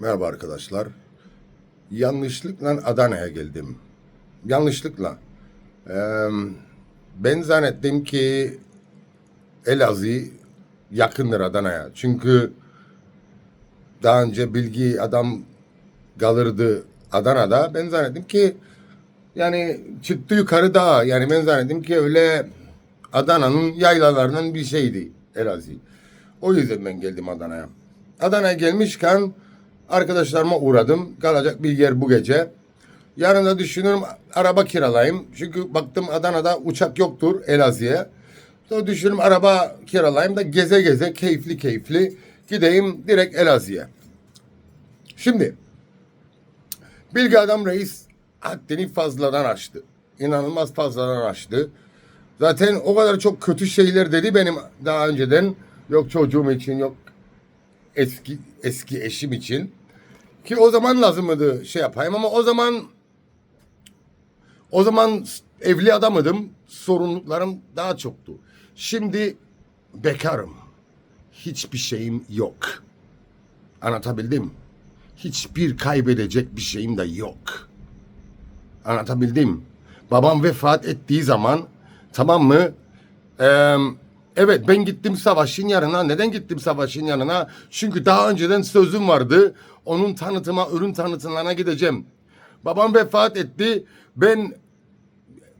Merhaba arkadaşlar. Yanlışlıkla Adana'ya geldim. Yanlışlıkla. Ee, ben zannettim ki Elazığ yakındır Adana'ya. Çünkü daha önce bilgi adam kalırdı Adana'da. Ben zannettim ki yani çıktı yukarı dağa. Yani ben zannettim ki öyle Adana'nın yaylalarından bir şeydi Elazığ. O yüzden ben geldim Adana'ya. Adana'ya gelmişken arkadaşlarıma uğradım. Kalacak bir yer bu gece. Yarın da düşünüyorum araba kiralayayım. Çünkü baktım Adana'da uçak yoktur Elazığ'a. Sonra düşünüyorum araba kiralayayım da geze geze keyifli keyifli gideyim direkt Elazığ'a. Şimdi Bilgi Adam Reis haddini fazladan aştı. İnanılmaz fazladan aştı. Zaten o kadar çok kötü şeyler dedi benim daha önceden. Yok çocuğum için, yok eski eski eşim için. Ki o zaman lazımdı şey yapayım ama o zaman o zaman evli adamıdım. Sorumluluklarım daha çoktu. Şimdi bekarım. Hiçbir şeyim yok. Anlatabildim. Hiçbir kaybedecek bir şeyim de yok. Anlatabildim. Babam vefat ettiği zaman tamam mı? Eee evet ben gittim savaşın yanına. Neden gittim savaşın yanına? Çünkü daha önceden sözüm vardı. Onun tanıtıma, ürün tanıtımlarına gideceğim. Babam vefat etti. Ben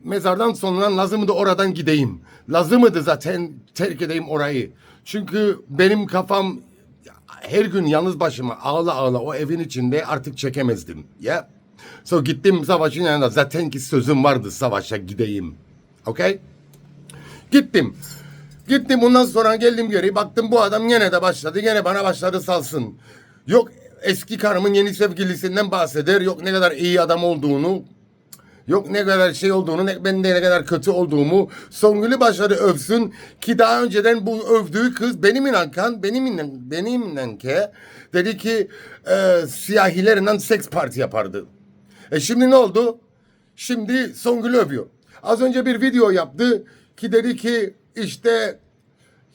mezardan sonra lazımdı oradan gideyim. Lazımdı zaten terk edeyim orayı. Çünkü benim kafam her gün yalnız başıma ağla ağla o evin içinde artık çekemezdim. Ya. So gittim savaşın yanına zaten ki sözüm vardı savaşa gideyim. Okay? Gittim. Gittim ondan sonra geldim geri baktım bu adam gene de başladı gene bana başladı salsın. Yok eski karımın yeni sevgilisinden bahseder yok ne kadar iyi adam olduğunu Yok ne kadar şey olduğunu, ne, ben de ne kadar kötü olduğumu Songül'ü başladı övsün ki daha önceden bu övdüğü kız benim inankan, benim inan, benim inanke dedi ki e, siyahilerinden seks parti yapardı. E şimdi ne oldu? Şimdi Songül'ü övüyor. Az önce bir video yaptı ki dedi ki işte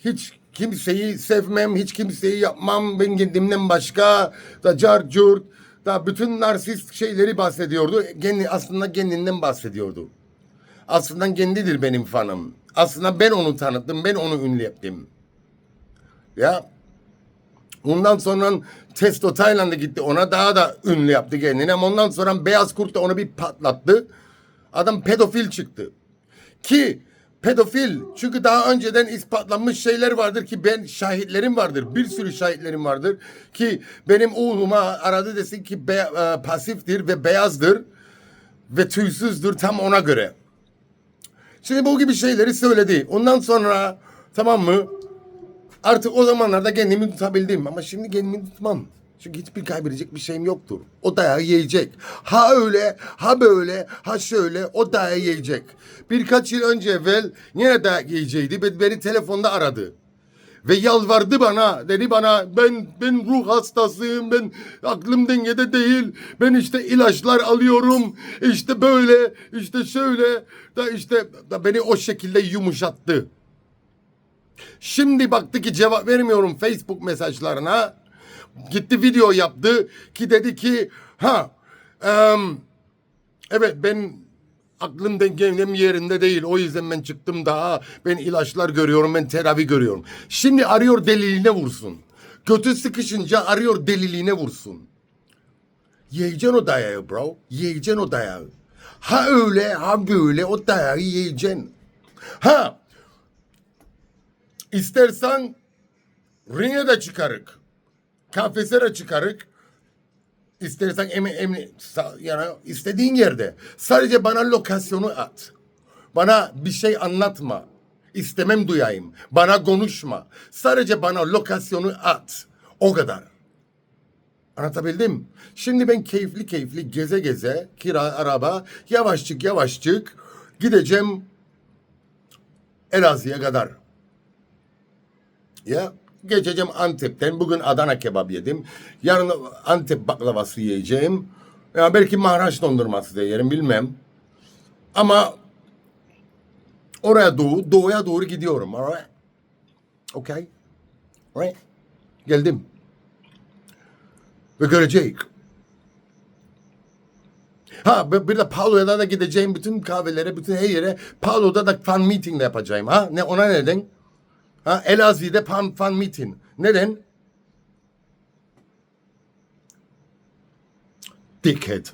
hiç kimseyi sevmem, hiç kimseyi yapmam, ben kendimden başka da car curt da bütün narsist şeyleri bahsediyordu. Kendi, aslında kendinden bahsediyordu. Aslında kendidir benim fanım. Aslında ben onu tanıttım, ben onu ünlü yaptım. Ya Ondan sonra Testo Tayland'a gitti. Ona daha da ünlü yaptı kendini. Ama ondan sonra Beyaz Kurt da onu bir patlattı. Adam pedofil çıktı. Ki pedofil çünkü daha önceden ispatlanmış şeyler vardır ki ben şahitlerim vardır. Bir sürü şahitlerim vardır ki benim oğluma aradı desin ki be, e, pasiftir ve beyazdır ve tüysüzdür tam ona göre. Şimdi bu gibi şeyleri söyledi. Ondan sonra tamam mı? Artık o zamanlarda kendimi tutabildim ama şimdi kendimi tutmam. Çünkü hiçbir kaybedecek bir şeyim yoktur. O dayağı yiyecek. Ha öyle, ha böyle, ha şöyle o dayağı yiyecek. Birkaç yıl önce evvel yine dayak yiyeceğiydi. Be- Beni telefonda aradı. Ve yalvardı bana. Dedi bana ben ben ruh hastasıyım. Ben aklım dengede değil. Ben işte ilaçlar alıyorum. İşte böyle, işte şöyle. Da işte da beni o şekilde yumuşattı. Şimdi baktı ki cevap vermiyorum Facebook mesajlarına. Gitti video yaptı ki dedi ki ha em, evet ben aklım dengem yerinde değil. O yüzden ben çıktım daha. Ben ilaçlar görüyorum, ben tedavi görüyorum. Şimdi arıyor deliliğine vursun. Kötü sıkışınca arıyor deliliğine vursun. Yiyeceksin o dayağı bro. Yiyeceksin o dayağı. Ha öyle ha böyle o dayağı yiyeceksin. Ha İstersen ringe de çıkarık. Kafese de çıkarık. İstersen emi, sa- yani istediğin yerde. Sadece bana lokasyonu at. Bana bir şey anlatma. İstemem duyayım. Bana konuşma. Sadece bana lokasyonu at. O kadar. Anlatabildim? Şimdi ben keyifli keyifli geze geze kira araba yavaşçık yavaşçık gideceğim Elazığ'a kadar. Ya geçeceğim Antep'ten. Bugün Adana kebap yedim. Yarın Antep baklavası yiyeceğim. Ya belki Mahraç dondurması da yerim bilmem. Ama oraya doğu, doğuya doğru gidiyorum. Alright? Okay? Alright? Geldim. Ve görecek. Ha bir de Paulo'ya da gideceğim bütün kahvelere, bütün her yere Paulo'da da fan meeting de yapacağım. Ha ne ona neden? Ha Elazığ'da fan, fan meeting. Neden? Dickhead.